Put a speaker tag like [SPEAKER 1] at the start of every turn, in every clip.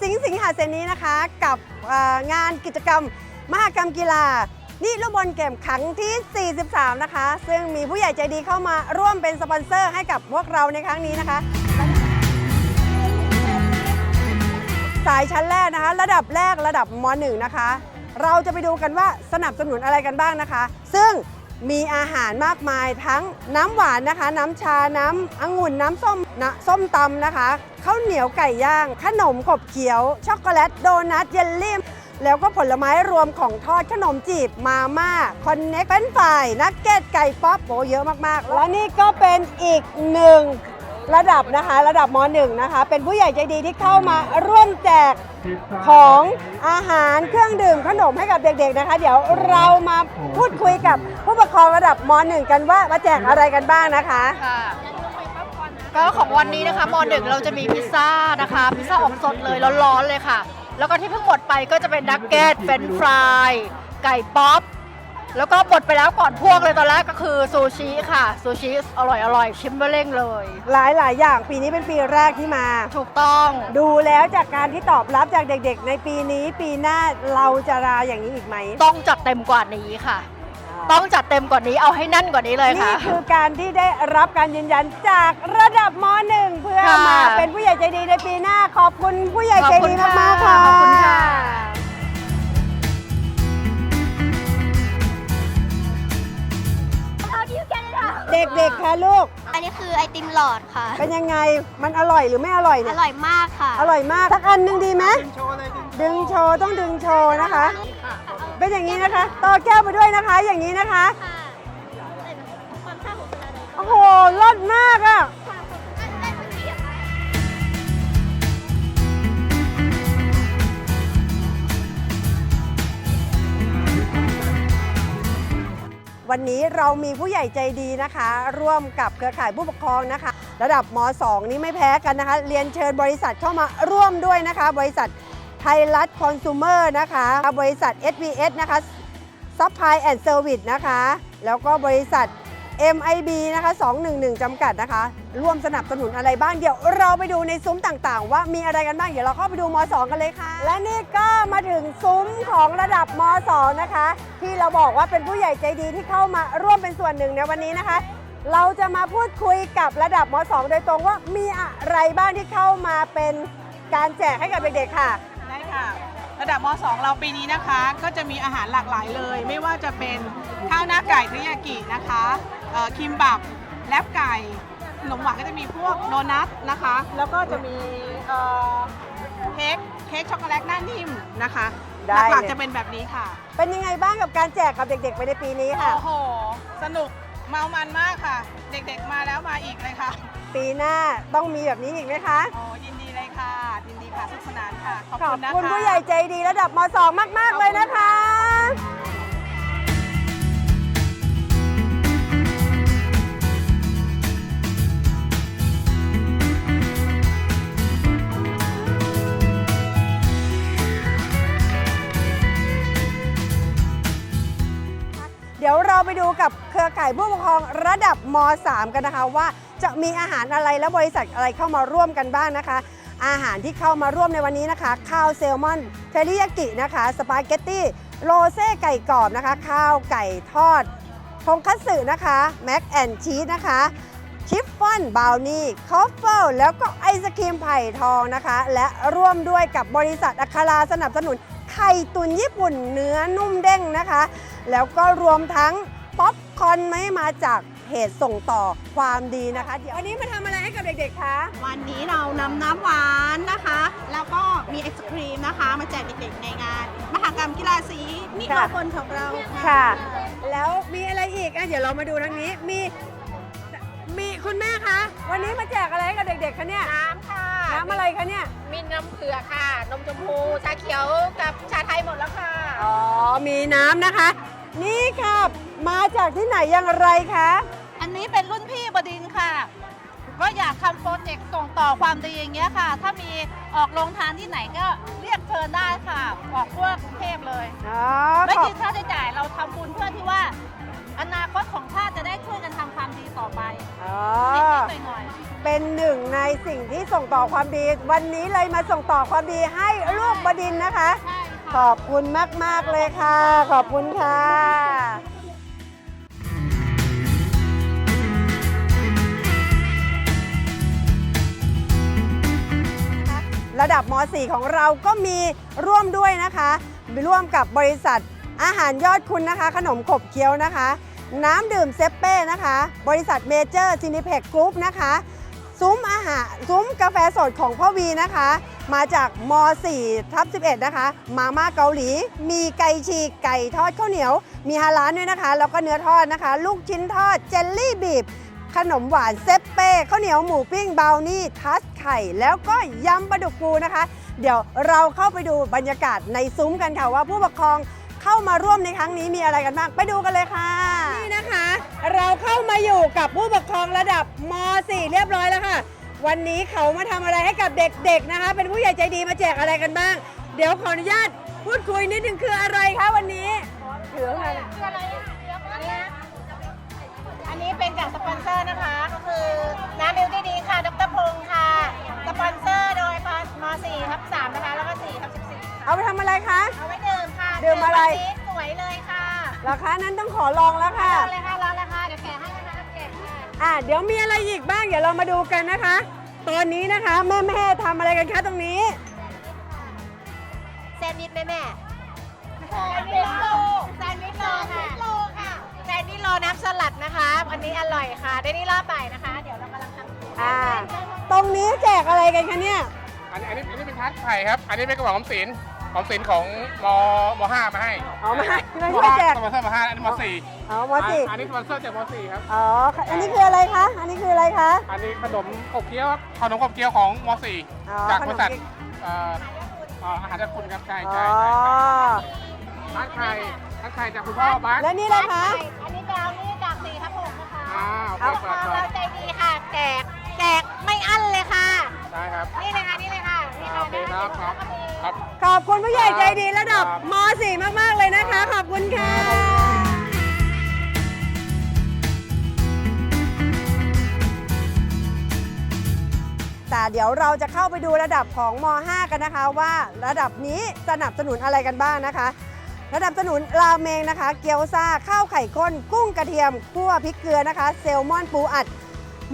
[SPEAKER 1] สิงห์สิงหาเซนนี้นะคะ กับงานกิจกรรม มหกรรมกีฬานี่ลูกบอลเกมครั้งที่ 43 นะคะ ซึ่งมีผู้ใหญ่ใจดีเข้ามาร่วมเป็นสปอนเซอร์ให้กับพวกเราในครั้งนี้นะคะ สายชั้นแรกนะคะ ระดับแรกระดับม .1 นะคะ เราจะไปดูกันว่าสนับสนุนอะไรกันบ้างนะคะ ซึ่ง มีอาหารมากมายทั้งน้ำหวานนะคะ น้ำชา น้ำองุ่น น้ำส้มนะส้มตำนะคะข้าวเหนียวไก่ย่าง ขนมขบเขียว ช็อกโกแลต โดนัท เยลลี่ แล้วก็ผลไม้รวมของทอดขนมจีบ มาม่า คอนเน็กเป็นฝ่ายนักเก็ตไก่ป๊อปโอเยอะมากๆ และนี่ก็เป็นอีกหนึ่ง ระดับนะคะ ระดับม .1 นะคะ เป็นผู้ใหญ่ใจดีที่เข้ามาร่วมแจกของอาหารเครื่องดื่มขนมให้กับเด็กๆนะคะ เดี๋ยวเรามาพูดคุยกับผู้ปกครองระดับม .1 กันว่ามาแจกอะไรกันบ้างนะคะ
[SPEAKER 2] ค่ะก็ของวันนี้นะคะมหนึ่งเราจะมีพิซซ่านะคะพิซซ่าอบสดเลยร้อนๆเลยค่ะ แล้วก็ที่เพิ่งหมดไปก็จะเป็นดักเก็ตเฟรนฟรายไก่ป๊อป แล้วก็หมดไปแล้วก่อนพวกเลยตอนแรกก็คือซูชิค่ะซูชิอร่อยอร่อยๆชิมเบอร์เร่งเลย
[SPEAKER 1] หลายหลายๆอย่างปีนี้เป็นปีแรกที่มา
[SPEAKER 2] ถูกต้อง
[SPEAKER 1] ดูแล้วจากการที่ตอบรับจากเด็กๆ ในปีนี้ปีหน้าเราจะราอย่างนี้อีกไหม
[SPEAKER 2] ต้องจัดเต็มกว่านี้ค่ะ ต้องจัดเต็มกว่านี้เอาให้แน่นกว่านี้เลย
[SPEAKER 1] นี่
[SPEAKER 2] ค่ะ
[SPEAKER 1] คือการที่ได้รับการยืนยันจากระดับม .1 เพื่อ
[SPEAKER 2] ค่ะ
[SPEAKER 1] มาเป็นผู้ใหญ่ใจดีในปีหน้าขอบคุณผู้ใหญ่ใจดี
[SPEAKER 2] ขอบคุณ
[SPEAKER 1] มากๆ
[SPEAKER 2] ค่ะ
[SPEAKER 1] ค่ะ
[SPEAKER 2] ขอบคุณ ค่ะ
[SPEAKER 1] ลูก
[SPEAKER 3] อันนี้คือไอติมหลอดค่ะ
[SPEAKER 1] เป็นยังไง มันอร่อยหรือไม่อร่อย
[SPEAKER 3] อ
[SPEAKER 1] เนี่ย
[SPEAKER 3] ร่อยมากค่ะ
[SPEAKER 1] อร่อยมากสักอันหนึ่งดีไหมดึงโชว์ต้องดึงโชว์นะคะ เป็นอย่างนี้นะคะต่อแก้วไปด้วยนะคะ อย่างนี้นะคะ
[SPEAKER 3] ความชอบของแต่ละ
[SPEAKER 1] โอ้โหรสมากอะ วันนี้เรามีผู้ใหญ่ใจดีนะคะ ร่วมกับเครือข่ายผู้ปกครองนะคะ ระดับม .2 นี้ไม่แพ้กันนะคะ เรียนเชิญบริษัทเข้ามาร่วมด้วยนะคะ บริษัทไทยรัฐคอน sumer นะคะ บริษัท SBS นะคะ Supply and Service นะคะ แล้วก็บริษัท MIB นะคะ 211 จำกัดนะคะ ร่วมสนับสนุนอะไรบ้างเดี๋ยวเราไปดูในซุ้มต่างๆ ว่ามีอะไรกันบ้างเดี๋ยวเราเข้าไปดูม 2 กันเลยค่ะ และนี่ก็มาถึงซุ้มของระดับม 2 นะคะ ที่เราบอกว่าเป็นผู้ใหญ่ใจดีที่เข้ามาร่วมเป็นส่วนหนึ่งในวันนี้นะคะ เราจะมาพูดคุยกับระดับม 2 โดยตรงว่ามีอะไรบ้างที่เข้ามาเป็นการแจกให้กับเด็กๆค่ะ
[SPEAKER 4] ได้ค่ะ ระดับม .2 เราปีนี้นะคะ ก็จะมีอาหารหลากหลายเลย ไม่ว่าจะเป็นข้าวหน้าไก่ทริยากินะคะคิมบับแลบไก่ ขนมหวานก็จะมีพวกโดนัทนะคะ แล้วก็จะมีเอ่อเค้กเค้กช็อกโกแลตหน้านิ่มนะคะ
[SPEAKER 1] ได้
[SPEAKER 4] หลัก
[SPEAKER 1] เลย
[SPEAKER 4] ๆจะเป็นแบบนี้ค่ะ
[SPEAKER 1] เป็นยังไงบ้างกับการแจกกับเด็กๆไปในปีนี้ค่ะ
[SPEAKER 4] โอ้โห สนุกเมามันมากค่ะ เด็กๆมาแล้วมาอีกเลยค่ะ
[SPEAKER 1] ปีหน้าต้องมีแบบนี้อีกไหมคะ
[SPEAKER 4] โอ้ยินดีเลยค่ะ ยินดีค่ะสนุกสนานค่ะ ขอบ
[SPEAKER 1] ขอ
[SPEAKER 4] คุ
[SPEAKER 1] บ
[SPEAKER 4] ณนะคะ
[SPEAKER 1] คุณผู้ใหญ่ใจดีระดับม .2 มาก ๆ เลยนะคะ เดี๋ยวเราไปดูกับเครือข่ายผู้ปกครองระดับม .3 กันนะคะว่าจะมีอาหารอะไรและบริษัทอะไรเข้ามาร่วมกันบ้างนะคะ อาหารที่เข้ามาร่วมในวันนี้นะคะ ข้าวเซลมอนเทริยากินะคะสปาเกตตี้โรเซ่ไก่กรอบนะคะ ข้าวไก่ทอดทงคัตสึนะคะแม็กแอนชีสนะคะชิฟฟ่อนบราวนี่คอฟเฟิลแล้วก็ไอศครีมไผ่ทองนะคะ และร่วมด้วยกับบริษัทอัคาราสนับสนุน ไข่ตุนญี่ปุ่นเนื้อนุ่มเด้งนะคะ แล้วก็รวมทั้งป๊อปคอร์นไม่มาจากเพจส่งต่อความดีนะคะ เดี๋ยววันนี้มาทำอะไรให้กับเด็กๆ คะ
[SPEAKER 5] วันนี้เรานำน้ำหวานนะคะ แล้วก็มีไอศครีมนะคะ มาแจกเด็กๆ ในงาน มหกรรมกีฬาสีนิโค
[SPEAKER 1] ค่ะ
[SPEAKER 5] คนของเรา
[SPEAKER 1] ค่ะ แล้วมีอะไรอีกอะเดี๋ยวเรามาดูทางนี้ มี มีคุณแม่คะ วันนี้มาแจกอะไรให้กับเด็กๆ คะเนี่ย
[SPEAKER 2] น้ำค่ะ
[SPEAKER 1] น้ำอะไรคะเนี่ย
[SPEAKER 2] มีน้ำเผือกค่ะ นมชมพู ชาเขียวกับชาไทยหมดแล้วค่ะ
[SPEAKER 1] อ๋อ มีน้ำนะคะ นี่ค่ะ มาจากที่ไหนอย่างไรคะ
[SPEAKER 5] อันนี้เป็นรุ่นพี่บดินทร์ค่ะ ก็อยากทำโปรเจกต์ส่งต่อความดีอย่างเงี้ยค่ะ ถ้ามีออกโรงทานที่ไหนก็เรียกเชิญได้ค่ะ ออกทั่วกรุงเทพเลย
[SPEAKER 1] อ๋อ
[SPEAKER 5] ไม่
[SPEAKER 1] ขอบ
[SPEAKER 5] คิดค่าใช้จ่ายเราทำบุญเพื่อที่ว่า อนาคตของชาติจะได้ช่วยกันทำความดีต่อไป
[SPEAKER 1] อ๋อ
[SPEAKER 5] นิดๆหน่อย
[SPEAKER 1] เป็นหนึ่งในสิ่งที่ส่งต่อความดี วันนี้เลยมาส่งต่อความดีให้ลูกบดินทร์นะคะ
[SPEAKER 5] ๆใช่
[SPEAKER 1] ขอบคุณมาก ๆ เลยค่ะ ขอบคุณค่ะระดับม .4 ของเราก็มีร่วมด้วยนะคะ ร่วมกับบริษัท อาหารยอดคุณนะคะ ขนมขบเคี้ยวนะคะ น้ำดื่มเซเป้นะคะ บริษัทเมเจอร์ซินิเพ็กกรุ๊ปนะคะ ซุ้มอาหารซุ้มกาแฟสดของพ่อวีนะคะ มาจากม .4 ทับ11 นะคะ มาม่าเกาหลี มีไก่ฉีกไก่ทอดข้าวเหนียว มีฮาลานด้วยนะคะ แล้วก็เนื้อทอดนะคะ ลูกชิ้นทอด เจลลี่บีบขนมหวานเซปเป้ข้าวเหนียวหมูปิ้งบาวนี่ทัสไข่ แล้วก็ยำปลาดุกฟูนะคะ เดี๋ยวเราเข้าไปดูบรรยากาศในซุ้มกันค่ะว่าผู้ปกครอง เข้ามาร่วมในครั้งนี้มีอะไรกันบ้างไปดูกันเลยค่ะ นี่นะคะ เราเข้ามาอยู่กับผู้ปกครองระดับม .4 เรียบร้อยแล้วค่ะ วันนี้เขามาทำอะไรให้กับเด็กๆนะคะ เป็นผู้ใหญ่ใจดีมาแจกอะไรกันบ้าง เดี๋ยวขออนุญาตพูดคุยนิดนึงคืออะไรคะวันนี้ถืออะไร
[SPEAKER 5] อันนี้เป็นจากสปอนเซอร์นะคะ ก็คือน้ำมิลตี้ดีค่ะ ดรพงศ์ค่ะ สปอนเซอร์โดยม 4 ทับ3นะคะ แล้วก็4ทับ14
[SPEAKER 1] เอาไปทำอะไรคะ
[SPEAKER 5] เอาไว้ดื่มค่ะ
[SPEAKER 1] ดื่มอะไร
[SPEAKER 5] วันนี้สวยเลยค่ะ
[SPEAKER 1] ราคานั้นต้องขอลองแล้วค่ะ
[SPEAKER 5] ร้อนเลยค่ะร้อนเลยค่ะเดี๋ยวแกะให้นะคะแกะค่ะ
[SPEAKER 1] อะเดี๋ยวมีอะไรอีกบ้าง เดี๋ยวเรามาดูกันนะคะ ตอนนี้นะคะ แม่แม่ๆทำอะไรกันคะตรงนี้
[SPEAKER 3] แซนด์วิชแม่แม่
[SPEAKER 5] แซนด์วิชโลแซนด์วิชโลค่ะโลค่ะแซนด์วิชโลน้ำสลัดนะคะอันนี้อร่อยค่ะ ได้นี่รอบใหม่นะคะ เดี๋ยวเรากำลังทำ
[SPEAKER 1] อ่า ตรงนี้แจกอะไรกันคะเนี่ย
[SPEAKER 6] อันนี้อันนี้อันนี้เป็นทัดไข่ครับ อันนี้เป็นกระบอกออมสิน ออมสินของมมห้ามาให้
[SPEAKER 1] เอามาให้ไม่
[SPEAKER 6] ม
[SPEAKER 1] ใช่แจก
[SPEAKER 6] สปอนเซอร์มาห้าอันนี้มสี่
[SPEAKER 1] เอามาสิ
[SPEAKER 6] อันนี้สปอนเซอร์จากมสี่ครับ
[SPEAKER 1] อ๋ออันนี้คืออะไรคะอันนี้คืออะไรคะ
[SPEAKER 6] อันนี้ขนมขบเคี้ยวครับขนมขบเคี้ยวของมสี่
[SPEAKER 1] อ๋อ
[SPEAKER 6] จาก
[SPEAKER 1] ข
[SPEAKER 6] บ
[SPEAKER 1] นม
[SPEAKER 6] ริษัท
[SPEAKER 1] เค้ก
[SPEAKER 6] เอ่อเอ่ออาหารจากคุณครับใช่
[SPEAKER 1] อ๋
[SPEAKER 6] ใช่
[SPEAKER 1] อ
[SPEAKER 6] ใช่ทัดไข่ทัดไข่จากคุณพ่อบัส
[SPEAKER 1] และนี่เลยคะ
[SPEAKER 5] อันนี้บราวนี่จากสี่ทับหกนะคะ
[SPEAKER 6] อ้าว
[SPEAKER 1] เอา
[SPEAKER 6] เปิดเปิด
[SPEAKER 5] เราใจดีค่ะแจกแจกไม่อั้นเลยค่ะ
[SPEAKER 6] ได้ครับ
[SPEAKER 5] นี่เลยค่ะนี่เลยค่ะนี่
[SPEAKER 6] โอเคครับครับ ครับ
[SPEAKER 1] ขอบคุณผู้ใหญ่ใจดีระดับม .4 มาก ๆ เลยนะคะ ขอบคุณค่ะแต่เดี๋ยวเราจะเข้าไปดูระดับของม .5 กันนะคะว่าระดับนี้สนับสนุนอะไรกันบ้างนะคะ ระดับสนุนราเมงนะคะ เกี๊ยวซ่าข้าวไข่ข้น กุ้งกระเทียมคั่วพริกเกลือนะคะ เซลมอนปูอัด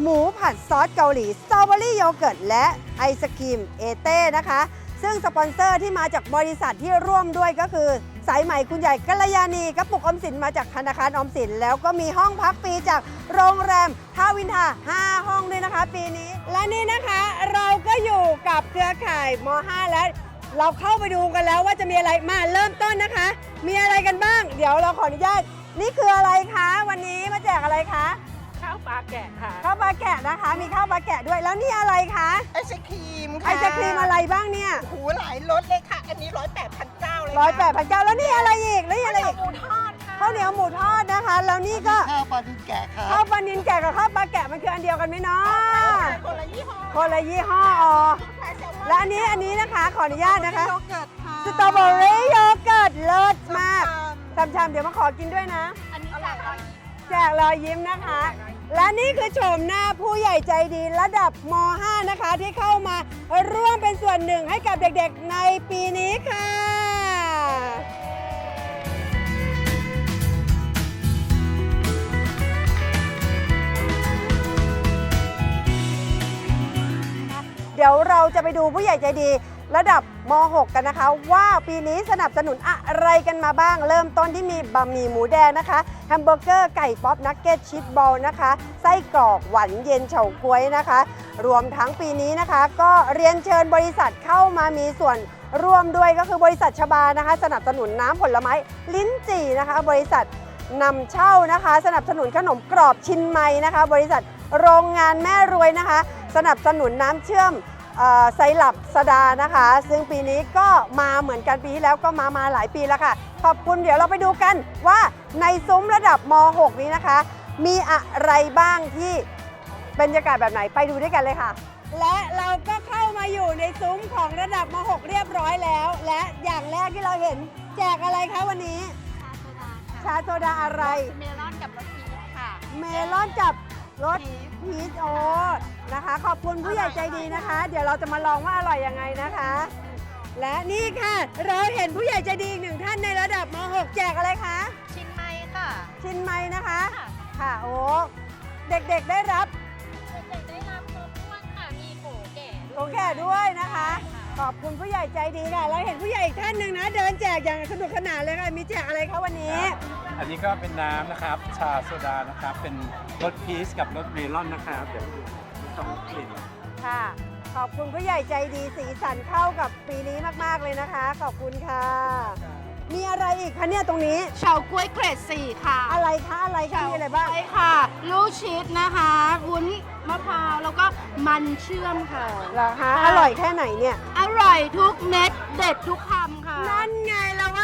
[SPEAKER 1] หมูผัดซอสเกาหลีสตรอเบอรี่โยเกิร์ตและไอศครีมเอเต้นะคะ ซึ่งสปอนเซอร์ที่มาจากบริษัทที่ร่วมด้วยก็คือ สายใหม่คุณใหญ่กัลยาณีกระปุกออมสินมาจากธนาคารออมสิน แล้วก็มีห้องพักฟรีจากโรงแรมท่าวินทา5 ห้องด้วยนะคะ ปีนี้ และนี่นะคะเราก็อยู่กับเครือข่ายม .5 แล้วเราเข้าไปดูกันแล้วว่าจะมีอะไรมาเริ่มต้นนะคะ มีอะไรกันบ้าง เดี๋ยวเราขออนุญาตนี่คืออะไรคะ วันนี้มาแจกอะไรคะ
[SPEAKER 5] ปลาแกะค่ะ
[SPEAKER 1] ข้าวปลาแกะนะคะ มีข้าวปลาแกะด้วยแล้วนี่อะไรคะ
[SPEAKER 7] ไอศครีม
[SPEAKER 1] ไอ
[SPEAKER 7] ค่ะ
[SPEAKER 1] ศครีมอะไรบ้างเนี่ย
[SPEAKER 7] หูหลายรสเลยค่ะ อันนี้ร้อยแปดพันเก้าเลย
[SPEAKER 1] ร้อยแปดพันเก้าแล้วนี่อะไรอีกแล้วนี่อะไรอีก
[SPEAKER 7] หมูทอดค่ะ
[SPEAKER 1] ข้าวเหนียวหมูทอดนะคะ แล้วนี่ก็
[SPEAKER 7] ข้าวปลาดินแกะค่ะ
[SPEAKER 1] ข้าวปลานินแกะกับข้าวปลาแกะมันคืออันเดียวกันไหมเนาะ
[SPEAKER 7] คนละยี่ห้อ
[SPEAKER 1] คนละยี่ห้ออ๋อและอันนี้อันนี้นะคะขออนุญาตนะคะ
[SPEAKER 7] โยเกิร์ตค่ะ
[SPEAKER 1] สตรอเบอรี่โยเกิร์ตเลิศมากทำชามๆเดี๋ยวมาขอกินด้วยนะ
[SPEAKER 5] อันนี้จากเรา
[SPEAKER 1] แจกรอยยิ้มนะคะ และนี่คือโฉมหน้าผู้ใหญ่ใจดีระดับม .5 นะคะ ที่เข้ามาร่วมเป็นส่วนหนึ่งให้กับเด็กๆในปีนี้ค่ะเดี๋ยวเราจะไปดูผู้ใหญ่ใจดี ระดับม .6 กันนะคะ ว่าปีนี้สนับสนุนอะไรกันมาบ้าง เริ่มต้นที่มีบะหมี่หมูแดงนะคะแฮมเบอร์เกอร์ไก่ป๊อปนักเก็ตชีสบอลนะคะไส้กรอกหวานเย็นเฉาก๊วยนะคะ รวมทั้งปีนี้นะคะ ก็เรียนเชิญบริษัทเข้ามามีส่วนร่วมด้วยก็คือบริษัทชบานะคะ สนับสนุนน้ำผลไม้ลิ้นจี่นะคะ บริษัทนำเช่านะคะ สนับสนุนขนมกรอบชินไม้นะคะ บริษัทโรงงานแม่รวยนะคะ สนับสนุนน้ำเชื่อม ไซรัปสดานะคะ ซึ่งปีนี้ก็มาเหมือนกันปีที่แล้วก็มามาหลายปีแล้วค่ะ ขอบคุณเดี๋ยวเราไปดูกันว่าในซุ้มระดับม .6 นี้นะคะ มีอะไรบ้างที่บรรยากาศแบบไหนไปดูด้วยกันเลยค่ะ และเราก็เข้ามาอยู่ในซุ้มของระดับม .6 เรียบร้อยแล้ว และอย่างแรกที่เราเห็นแจกอะไรคะวันนี้ ชาโซดาอะไร
[SPEAKER 5] เมลอนกับรส
[SPEAKER 1] เมลอนจับ รสพีชโอนะคะ ขอบคุณผู้ใหญ่ใจดีนะคะ เดี๋ยวเราจะมาลองว่าอร่อยยังไงนะคะ และนี่ค่ะ เราเห็นผู้ใหญ่ใจดีอีกหนึ่งท่านในระดับม .6 แจกอะไรคะ
[SPEAKER 2] ชินไมค่ะ
[SPEAKER 1] ชินไมนะคะ
[SPEAKER 2] ค่ะ
[SPEAKER 1] ค่ะโอ้เด็กๆได้รับ
[SPEAKER 3] เด็กๆได้รับครบถ้วนค่ะ มีโกแก่
[SPEAKER 1] โอเคด้วยนะคะ ขอบคุณผู้ใหญ่ใจดีค่ะ เราเห็นผู้ใหญ่อีกท่านหนึ่งนะ เดินแจกอย่างสนุกสนานเลยค่ะ มีแจกอะไรคะวันนี้
[SPEAKER 8] อันนี้ก็เป็นน้ำนะครับ ชาโซดานะครับ เป็นรสพีชกับรสเมลอนนะครับ เดี๋ยวมีสองกลิ่น
[SPEAKER 1] ค่ะ ขอบคุณผู้ใหญ่ใจดีสีสันเข้ากับปีนี้มากๆเลยนะคะ ขอบคุณค่ะ มีอะไรอีกคะเนี่ยตรงนี้
[SPEAKER 2] เฉาก๊วยเกรด4ค่ะ
[SPEAKER 1] อะไรคะอะไรคะมีอะไรบ้าง
[SPEAKER 2] ใช่ค่ะ ลูกชีสนะคะวุ้นมะพร้าวแล้วก็มันเชื่อมค่ะ
[SPEAKER 1] เหรอคะ อร่อยแค่ไหนเนี่ย
[SPEAKER 2] อร่อยทุกเม็ดเด็ดทุกคำค่ะ
[SPEAKER 1] นั่นไงเราว่าแล้วม .6 ของเรา